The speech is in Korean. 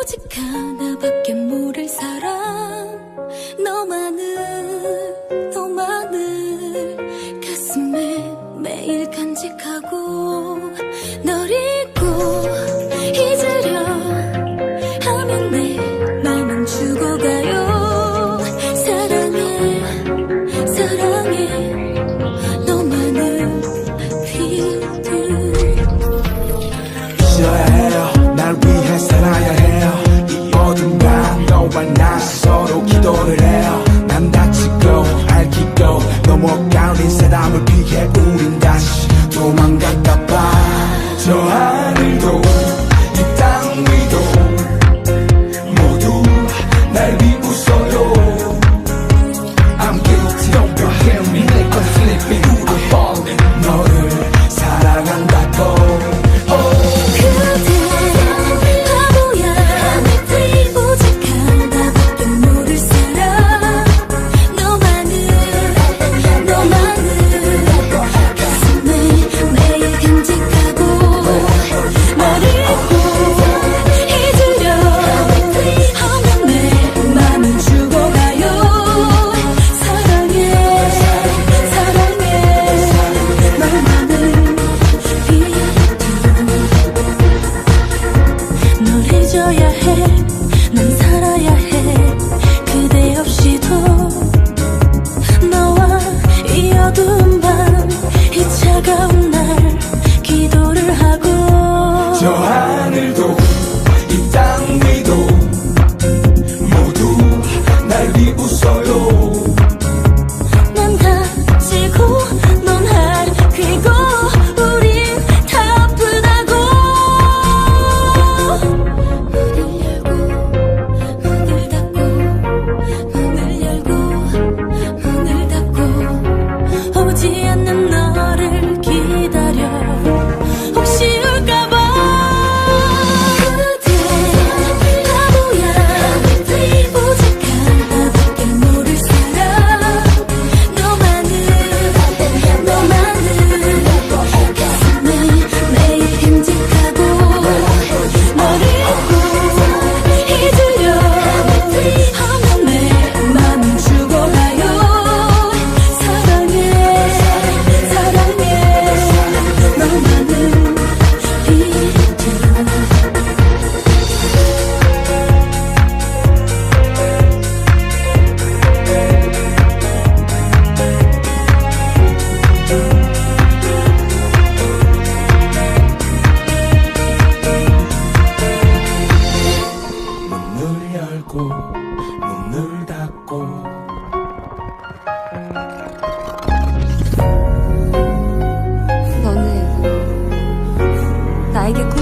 오직 하나밖에 모를 사람. 너만을 너만을 가슴에 매일 간직하고 So high. 잊어야 해난 like a